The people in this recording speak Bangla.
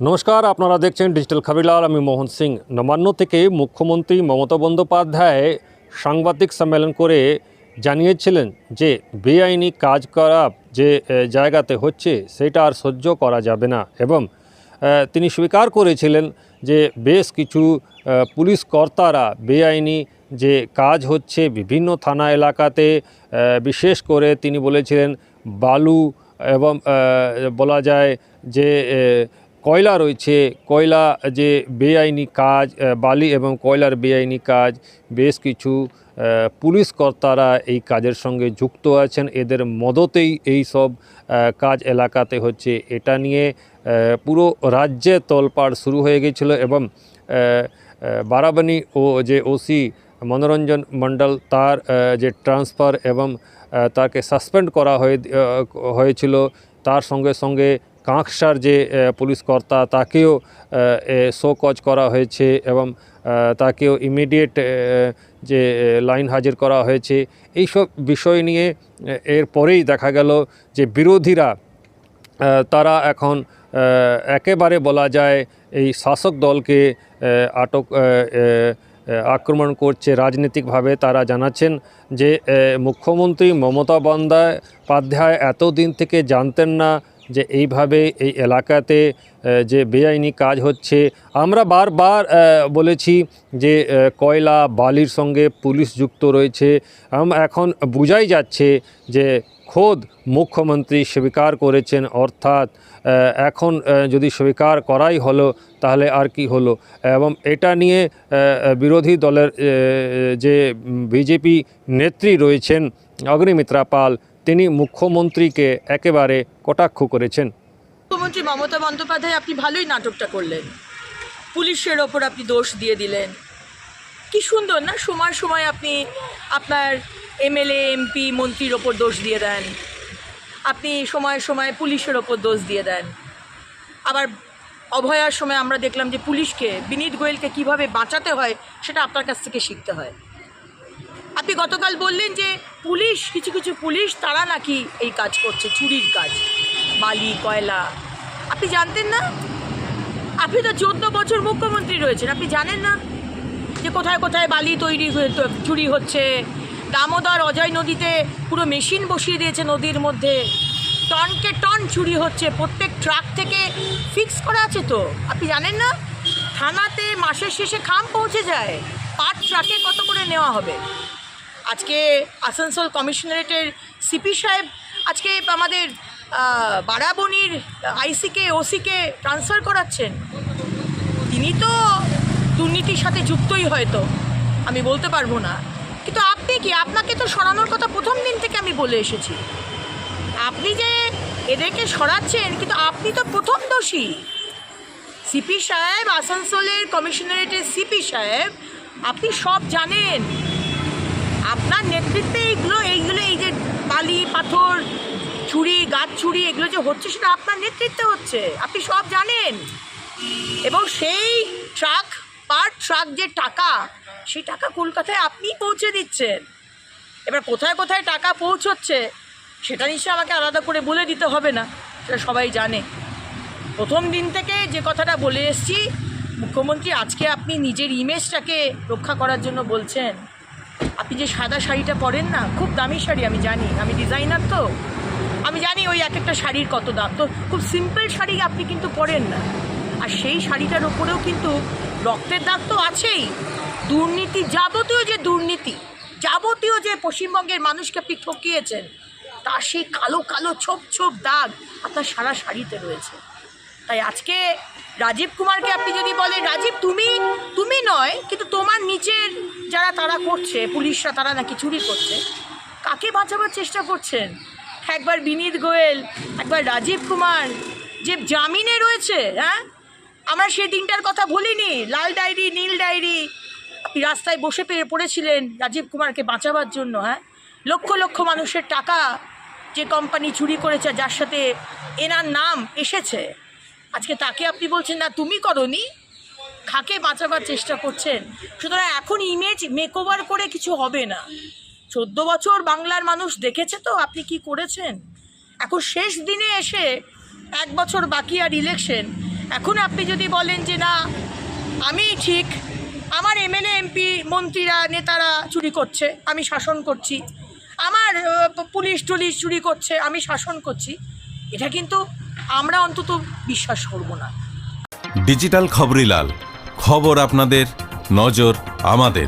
নমস্কার, আপনারা দেখছেন ডিজিটাল খাবিলাল আমি মোহন সিং। নবান্ন থেকে মুখ্যমন্ত্রী মমতা বন্দ্যোপাধ্যায় সাংবাদিক সম্মেলন করে জানিয়েছিলেন যে বেআইনি কাজ করা যে জায়গাতে হচ্ছে, সেটা আর সহ্য করা যাবে না এবং তিনি স্বীকার করেছিলেন যে বেশ কিছু পুলিশ কর্তারা বেআইনি যে কাজ হচ্ছে বিভিন্ন থানা এলাকাতে বিশেষ করে তিনি বলেছিলেন বালু এবং বলা যায় যে কয়লা রয়েছে, কয়লা যে বেআইনি কাজ বালি এবং কয়লার বেআইনি কাজ, বেশ কিছু পুলিশ কর্তারা এই কাজের সঙ্গে যুক্ত আছেন। এদের মদতেই এই সব কাজ এলাকাতে হচ্ছে। এটা নিয়ে পুরো রাজ্যে তলপাড় শুরু হয়ে গেছিল এবং বারাবানি ও যে ওসি মনোরঞ্জন মণ্ডল, তার যে ট্রান্সফার এবং তাকে সাসপেন্ড করা হয়ে হয়েছিল, তার সঙ্গে সঙ্গে কাঁকসার যে পুলিশ কর্তা তাকেও শোকজ করা হয়েছে এবং তাকেও ইমিডিয়েট যে লাইন হাজির করা হয়েছে। এইসব বিষয় নিয়ে আহ, এরপরেই দেখা গেল যে বিরোধীরা তারা এখন একেবারে বলা যায় এই শাসক দলকে আটক আক্রমণ করছে। রাজনৈতিকভাবে তারা জানাচ্ছেন যে মুখ্যমন্ত্রী মমতা বন্দ্যোপাধ্যায় এতদিন থেকে জানতেন না যে এইভাবে এই এলাকাতে যে বেআইনি কাজ হচ্ছে। আমরা বারবার বলেছি যে কয়লা বালির সঙ্গে পুলিশ যুক্ত রয়েছে। এখন বোঝাই যাচ্ছে যে খোদ মুখ্যমন্ত্রী স্বীকার করেছেন, অর্থাৎ এখন যদি স্বীকার করাই হলো, তাহলে আর কি হলো? এবং এটা নিয়ে বিরোধী দলের যে বিজেপি নেত্রী রয়েছেন অগ্নিমিত্রা পাল তিনি মুখ্যমন্ত্রীকে একেবারে কটাক্ষ করেছেন। মুখ্যমন্ত্রী মমতা বন্দ্যোপাধ্যায়, আপনি ভালোই নাটকটা করলেন। পুলিশের ওপর আপনি দোষ দিয়ে দিলেন। কি সুন্দর না, সময় সময় আপনি আপনার এমএলএ, এমপি, মন্ত্রীর ওপর দোষ দিয়ে দেন। আপনি সময় সময় পুলিশের ওপর দোষ দিয়ে দেন। আবার অভয়ার সময় আমরা দেখলাম যে পুলিশকে, বিনীত গোয়েলকে কীভাবে বাঁচাতে হয়, সেটা আপনার কাছ থেকে শিখতে হয়। আপনি গতকাল বললেন যে পুলিশ, কিছু কিছু পুলিশ তারা নাকি এই কাজ করছে, চুরির কাজ। বালি কয়লা। আপনি জানতেন না? আপনি তো চোদ্দ বছর মুখ্যমন্ত্রী রয়েছেন, আপনি জানেন না যে কোথায় কোথায় বালি তৈরি চুরি হচ্ছে? দামোদর অজয় নদীতে পুরো মেশিন বসিয়ে দিয়েছে নদীর মধ্যে। টনকে টন চুরি হচ্ছে, প্রত্যেক ট্রাক থেকে ফিক্স করা আছে তো? আপনি জানেন না? থানাতে মাসের শেষে খাম পৌঁছে যায় পাট ট্রাকে কত করে নেওয়া হবে? আজকে আসানসোল কমিশনারেটের সিপি সাহেব আজকে আমাদের বারাবনির আইসিকে ওসিকে ট্রান্সফার করাচ্ছেন। তিনি তো দুর্নীতির সাথে যুক্তই হয়তো, আমি বলতে পারব না। কিন্তু আপনি কি, আপনাকে তো সরানোর কথা প্রথম দিন থেকে আমি বলে এসেছি। আপনি যে এদেরকে সরাচ্ছেন, কিন্তু আপনি তো প্রথম দোষী। সিপি সাহেব, আসানসোলের কমিশনারেটের সিপি সাহেব, আপনি সব জানেন। আপনার নেতৃত্বে এইগুলো এইগুলো এই যে বালি, পাথর, ছুরি, গাছ ছুরি, এগুলো যে হচ্ছে সেটা আপনার নেতৃত্বে হচ্ছে। আপনি সব জানেন। এবং সেই ট্রাক, পার ট্রাক যে টাকা, সেই টাকা কলকাতায় আপনি পৌঁছে দিচ্ছেন। এবার কোথায় কোথায় টাকা পৌঁছচ্ছে, সেটা নিশ্চয়ই আমাকে আলাদা করে বলে দিতে হবে না, সেটা সবাই জানে। প্রথম দিন থেকে যে কথাটা বলে এসছি, মুখ্যমন্ত্রী আজকে আপনি নিজের ইমেজটাকে রক্ষা করার জন্য বলছেন। আপনি যে সাদা শাড়িটা পরেন না, খুব দামি শাড়ি, আমি জানি। আমি ডিজাইনার তো। আমি জানি ওই এক একটা শাড়ির কত দাম। তো খুব সিম্পল শাড়ি আপনি কিন্তু পরেন না। আর সেই শাড়িটার ওপরেও কিন্তু রক্তের দাগ তো আছেই। দুর্নীতি যাবতীয় যে দুর্নীতি, যাবতীয় যে পশ্চিমবঙ্গের মানুষকে আপনি ঠকিয়েছেন তার সেই কালো কালো, ছোপ ছোপ দাগ আপনার সারা শাড়িতে রয়েছে। তাই আজকে রাজীব কুমারকে আপনি যদি বলেন, রাজীব, তুমি তুমি নয়, কিন্তু তোমার নিচের যারা তারা করছে, পুলিশরা তারা নাকি চুরি করছে, কাকে বাঁচাবার চেষ্টা করছেন? একবার বিনীত গোয়েল, একবার রাজীব কুমার, যে জামিনে রয়েছে হ্যাঁ? আমরা সেই দিনটার কথা বলিনি, লাল ডায়েরি, নীল ডায়েরি, আপনি রাস্তায় বসে পেয়ে পড়েছিলেন রাজীব কুমারকে বাঁচাবার জন্য হ্যাঁ? লক্ষ লক্ষ মানুষের টাকা যে কোম্পানি চুরি করেছে, যার সাথে এনার নাম এসেছে। আজকে তাকে আপনি বলছেন, না, তুমি করনি। খাকে বাঁচাবার চেষ্টা করছেন। সুতরাং এখন ইমেজ মেক করে কিছু হবে না। চোদ্দ বছর বাংলার মানুষ দেখেছে তো, আপনি কি করেছেন? এখন শেষ দিনে এসে এক বছর বাকি আর ইলেকশন এখন আপনি যদি বলেন যে, না, আমি ঠিক, আমার এমএলএ, এমপি, মন্ত্রীরা, নেতারা চুরি করছে, আমি শাসন করছি। আমার পুলিশ টুলিশ চুরি করছে, আমি শাসন করছি। এটা কিন্তু আমরা অন্তত বিশ্বাস করব না। ডিজিটাল খবরিলাল খবর আপনাদের নজর আমাদের।